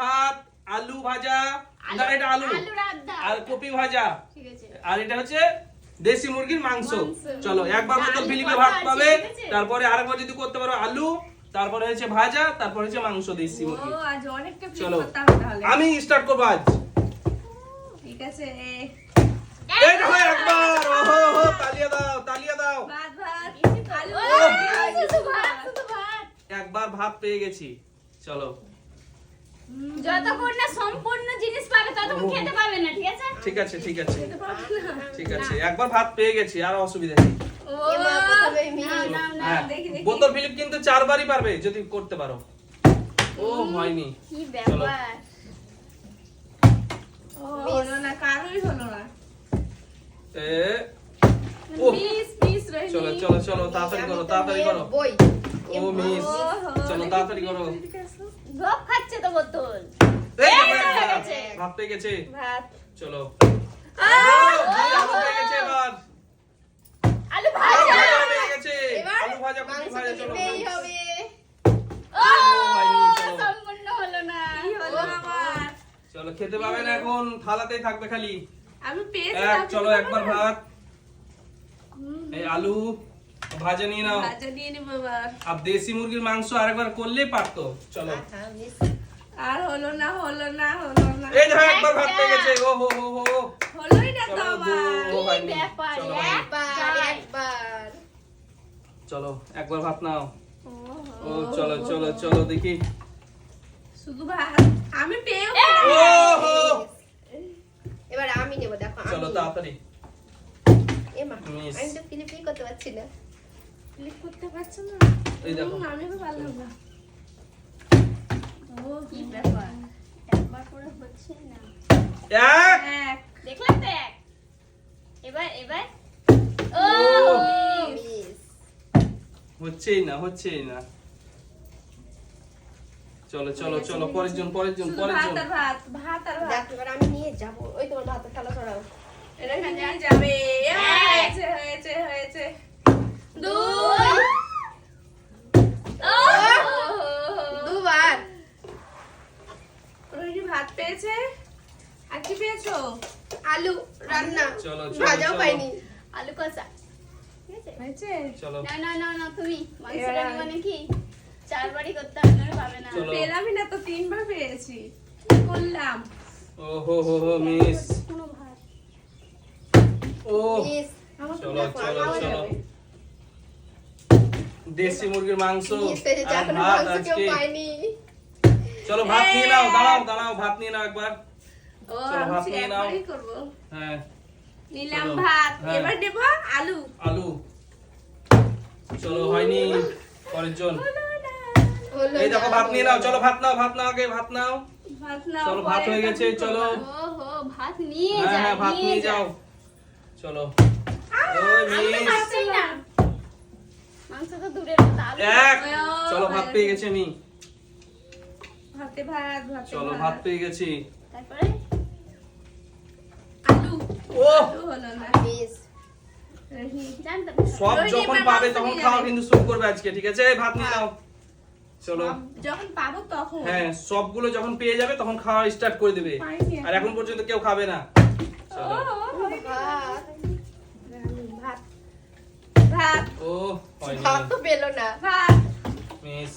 ভাত আলু ভাজা না এটা আলু। আর কপি ভাজা। আর এটা হচ্ছে দেশি মুরগির মাংস। চলো একবার মতো ফিলিপে ভাত পাবে? তারপরে আরেকবার যদি করতে পারো আলু তারপরে হচ্ছে ভাজা তারপরে হচ্ছে মাংস দেশি মুরগি আজ অনেকটা চলো আমি স্টার্ট করব আজ। ঠিক আছে। একবার ওহো হো তালিয়া দাও তালিয়া দাও। ভাত ভাত আলু ও, শুধু ভাত, শুধু ভাত। একবার ভাত পেয়ে গেছি। চলো। যতক্ষণ না সম্পূর্ণ জিনিস পাবে ততক্ষণ খেতে পাবে না ঠিক আছে? ঠিক আছে ঠিক আছে। খেতে পারব না। ঠিক আছে। একবার ভাত পেয়ে গেছি আর অসুবিধা নেই। হ্যাঁ। বোতল ফিলিপ কিন্তু চারবারই পারবে যদি করতে পারো। ও হয়নি। কি ব্যাপার? ও হলো না কারোই হলো না। এ ও। পিস পিস রইনি চলো চলো চলো তাড়াতাড়ি করো তাড়াতাড়ি করো। বই। ও মিস। চলো তাড়াতাড়ি করো। গপ খাচ্ছে তো বোতল। ভাত পেয়ে গেছে। ভাত চলো। আলু ভাজা পেয়ে গেছে আলু ভাজা। ভাজা চলো হবে। সম্পূর্ণ হলো না। কি হলো আমার? চলো খেতে পাবে না এখন থালাতেই থাকবে খালি। আমি পেয়েছি চলো একবার ভাত। এই আলু। ভাজা নিয়ে নাও। ভাজা নিয়ে নেব এবার। আর দেশি মুরগির মাংস আরেকবার করলেই পারতো। চলো। আর হলো না হলো না হলো না। এই দেখো একবার ভাত পেয়ে গেছে। ও হো হো হো। হলোই না তো চলো, আমার। কি ব্যাপার একবার চলো একবার ভাত নাও। ও, চলো চলো চলো দেখি। শুধু ভাত। আমি পেয়েও ও হো। এবার আমি নেব দেখো চলো তাড়াতাড়ি। এমা. আমি তো ফিলিপই করতে পারছি না। ক্লিক করতে পারছ না? এই দেখো। আমি তো পারলাম না। ও কি ব্যাপার? একবার করে হচ্ছে না? এক। এক। দেখলাম তো এক। এবার এবার? ও। হচ্ছেই না হচ্ছেই না। চলো চলো চলো পরের জন পরের জন পরের ভাত জন। আর ভাত ভাত আর ভাত। এবার আমি নিয়ে যাব। ওই তোমার ভাতের থালা ছড়াও এটা নিয়ে যাবে? হয়েছে হয়েছে হয়েছে। দুই দুবার। রোহিণী ভাত পেয়েছে? আর কি পেয়েছ? আলু রান্না। চলো, চলো, ভাজাও চলো। পাইনি। আলু কষা। হয়েছে? চলো। না না না না তুমি মাংসটা চারবারই করতে না পাবে না। পেলামই না তো তিনবার পেয়েছি। করলাম? ও হো হো হো মিস। কোনো ভাত। ও। চলো চলো চলো। দেশি মুরগির মাংস হয়ে আর ভাত আজকে। চলো ভাত নিয়ে নাও দাঁড়াও দাঁড়াও ভাত নিয়ে নাও একবার। চলো, ভাত নিয়ে নাও। হ্যাঁ। নিলাম চলো। ভাত। হ্যাঁ। এবার নেব আলু। আলু। চলো হয়নি। পরের জন। এই দেখো ভাত নিয়ে নাও। চলো ভাত নাও ভাত নাও আগে ভাত নাও। চলো, ভাত হয়ে গেছে, চলো। করবা? ও হো ভাত নিয়ে হ্যাঁ হ্যাঁ ভাত নিয়ে যাও। চলো। ওই মিস। মাংস তো দূরের এক চলো ভাত পেয়ে গেছি। আমি। ভাতে ভাত ভাতে চলো ভাত। পেয়ে গেছি। তারপরে আলু। ও! হলো না। মিস সব যখন পাবে তখন খাওয়া কিন্তু শুরু করবে আজকে ঠিক আছে? ভাত নিয়ে নাও। চলো। যখন পাবো তখন। হ্যাঁ সবগুলো যখন পেয়ে যাবে তখন খাওয়া স্টার্ট করে দেবে। আর এখন পর্যন্ত কেউ খাবে না। চলো। ভাত ভাত। ভাত। ও ভাত তো পেল না। ভাত। মিস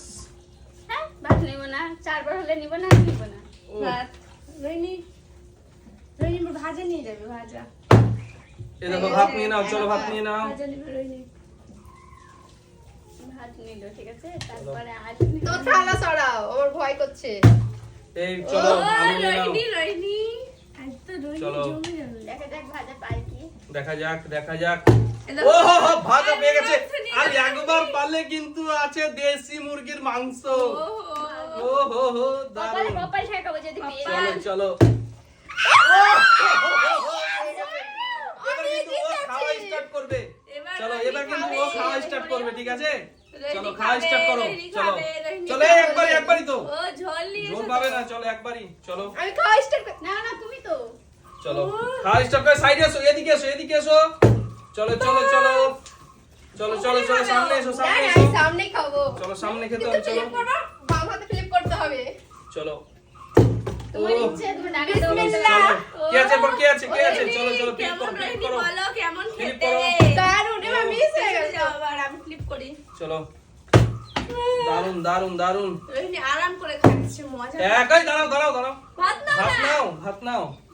হ্যাঁ ভাত নেব না। চারবার হলে নিব না নিব না। ভাত। রোহিণী রোহিণী ভাজা নিয়ে যাবে ভাজা। এ দেখো ভাত নিয়ে নাও চলো ভাত নিয়ে নাও। ভাজা নেবে রোহিণী ভাত নিল ঠিক আছে? তারপরে আলু। তো থালা ছড়াও আমার ভয় করছে। এই চলো ও, আলু চলো। দেখা যাক ভাজা পাই কি। দেখা যাক ও ভাজা পেয়ে গেছে। আর একবার পারলে কিন্তু আছে দেশি মুরগির মাংস। ও, হো হো দারুণ। চলো চলো। চলো এবার কিন্তু ও খাওয়া স্টার্ট করবে ঠিক আছে? চলো খাওয়া স্টার্ট করো। চলো। চলো একবারই একবারই তো। ও ঝোল নিয়ে জোর পাবে না চলো একবারই। চলো। আমি খাওয়া স্টার্ট না না চলো। ও। খাওয়া স্টার্ট করে সাইডে এসো এদিকে এসো এদিকে এসো। চলো চলো চলো। চলো চলো চলো সামনে এসো সামনে এসো। আমি সামনেই খাব। চলো সামনে খেতে হবে চলো। বাম হাতে ফ্লিপ করতে হবে। চলো। তোমার ইচ্ছে তুমি ডাকা দাও বলতে চলো। পারো। কে আছে এরপর কে আছে কে আছে? চলো চলো ফ্লিপ করো ফ্লিপ করো। বলো কেমন খেতে? দারুণ এবার মিস হয়ে গেছে। আবার আমি ফ্লিপ করি। চলো। দারুণ দারুণ দারুণ আরাম করে খাচ্ছে মজা একাই দাঁড়াও দাঁড়াও দাঁড়াও। ভাত নাও ভাত নাও ভাত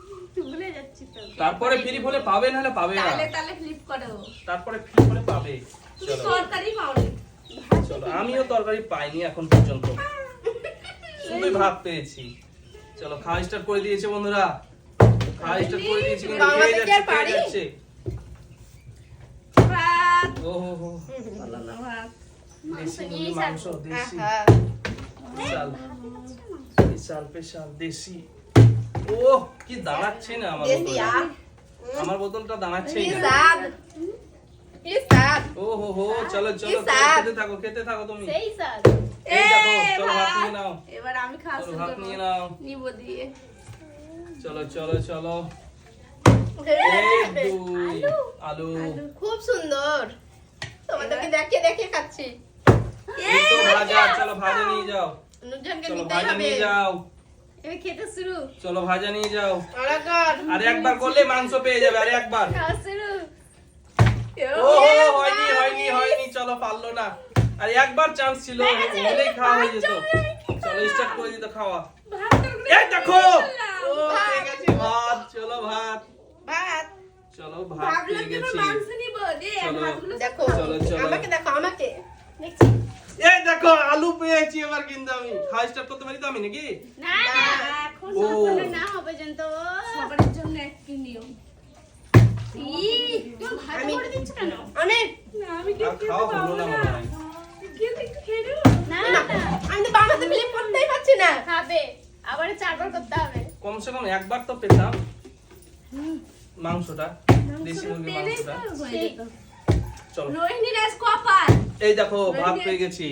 তারপরে ফ্রি হলে পাবে নাহলে পাবে না? তালে তালে ফ্লিপ করো তারপরে ফ্রি হলে পাবে। তুমি চলো। তরকারি পাওনি। চলো আমিও তরকারি পাইনি এখন পর্যন্ত। শুধুই ভাত পেয়েছি। চলো খাওয়া স্টার্ট করে দিয়েছে বন্ধুরা। খাওয়া স্টার্ট করে দিয়েছি কিন্তু খেয়ে যাচ্ছে আর খেয়ে পারি? যাচ্ছে ভাত। ও হো হো। না ভাত। দেশি মাংস দেশি। আহা। স্পেশাল স্পেশাল স্পেশাল দেশি। ও কি দাঁড়াচ্ছে না আমার বোতলটা? আমার বোতলটা দাঁড়াচ্ছেই কি না ও হো হো চলো চলো। খেতে থাকো খেতে থাকো তুমি। সেই স্বাদ এই দেখো চলো ভাত ভাত। নিয়ে নাও। এবার আমি খাওয়া চলো শুরু ভাত নিয়ে নাও। নিব দিয়ে। চলো চলো চলো। আলু। খুব সুন্দর। তোমাদেরকে দেখে দেখে খাচ্ছি। ভাজা চলো ভাজা নিয়ে যাও। নিতেই হবে। নিয়ে যাও। এবার খেতে শুরু। চলো ভাজা নিয়ে যাও। আর একবার করলে মাংস পেয়ে যাবে আরে একবার। খাওয়া শুরু। ও হয়নি হয়নি হয়নি চলো পারল না। আর একবার চান্স ছিল হলেই খাওয়া হয়ে যেত। চলো স্টার্ট করে দিত খাওয়া। এই দেখো! ও পেয়ে গেছি। ভাত চলো ভাত। ভাত। চলো ভাত পেয়ে গেছি। মাংস নিব। যে চলো। চলো, চলো। আমাকে দেখো আমাকে দেখছি এই দেখো আলু পেয়েছি এবার কিন্তু আমি। খাওয়া স্টার্ট করতে পারি তো আমি নাকি? না না এখন সম্পূর্ণ না হবে পর্যন্ত সবার জন্য একটি নিয়ম? ই, তুমি ভাত আমি- করে দিচ্ছ কেন? অনেক না আমি কি আর খাওয়া হলো না। কিন্তু একটু খেয়ে নেব। না না, না। আমি তো বাবাতে ফিলিপ করতেই পারছি না। খাবে। আবার চারবার করতে হবে। কমসে কম একবার তো পেতাম। মাংসটা দেশি মুরগির মাংসটা। চলো। রোহিণী রাজ কপাল এই দেখো ভাত পেয়ে গেছি।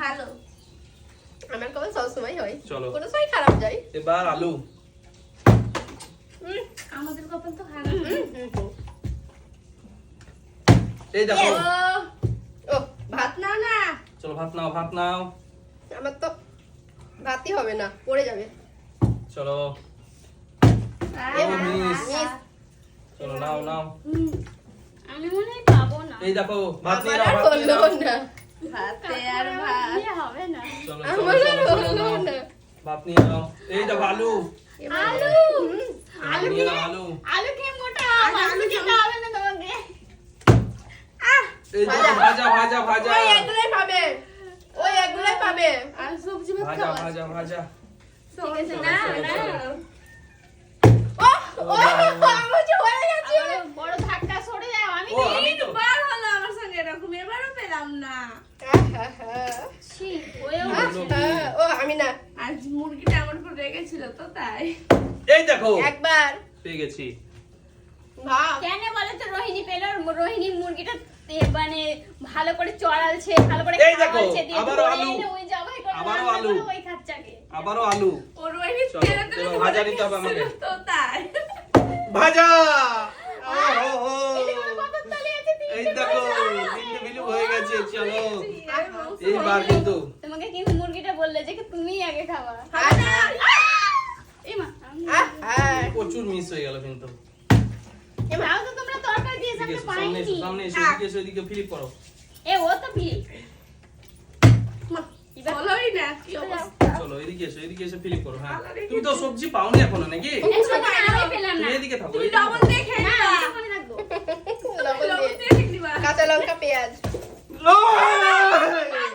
ভালো। আমার কবে সবসময় হয়। চলো। কোনো সময় খারাপ যায়। এবার আলু। আমাদের কপাল তো খারাপ। এই দেখো। ও ভাত নাও না। চলো ভাত নাও ভাত নাও। আমার তো ভাতই হবে না পড়ে যাবে। চলো। চলো নাও নাও। আমি মনে হয় পাবো না। এই দেখো ভাত নিয়ে নাও ভাত নিয়ে নাও। না। ভাতে আর ভাত। হবে না। আমার হলো। না ভাত নিয়ে নাও। এই দেখো আলু। আলু আলু আলু আলু খেয়ে মোটা আলু, খেতে হবে না তোমাকে। এই দেখো ভাজা। ভাজা ভাজা ওই এগুলোই পাবে। ওই এগুলোই পাবে। আর সবজি ভাজা খাওয়া ভাজা ভাজা। ঠিক আছে না না ও ও আমার যে হয়ে আবার বড় ধাক্কা সরে যাও আমি ও আমি তো বার হলো আমার সঙ্গে এরকম এবারও পেলাম না। ছি ওয়েও আহা, ও আমি না। আজ মুরগিটা আমার উপর রেগেছিল তো তাই। এই দেখো। একবার। পেয়ে গেছি। কেন বলে তো রোহিণী পেল রোহিণী মুরগিটা মানে ভালো করে চড়ালছে ভালো করে এই দেখো, খাওয়ালছে দিয়ে আবারও আলু। ওই জবাই করে আবারও আলু। ওই খাচ্চাকে। আবারও আলু। ও রোহিণী তেলে তেলে ভাজা নিতে হবে আমাকে। তো তাই। ভাজা! ও হো হো। এই দেখো। হয়ে গেছে চলো এইবার কিন্তু। তোমাকে কিন্তু মুরগিটা বললে যে কি আগে খাওয়া। প্রচুর মিস হয়ে গেল কিন্তু। সামনে এসো এদিকে এসো এদিকে ফ্লিপ করো। এ ও তো বিলি এবার বলোই না কি অবস্থা। চলো এদিকে এসো এদিকে এসে ফ্লিপ করো হ্যাঁ। তুমি তো সবজি পাওনি এখনও নাকি? তুমি এদিকে থাকো তুমি নিবা। কাঁচা লঙ্কা পেঁয়াজ। ওই!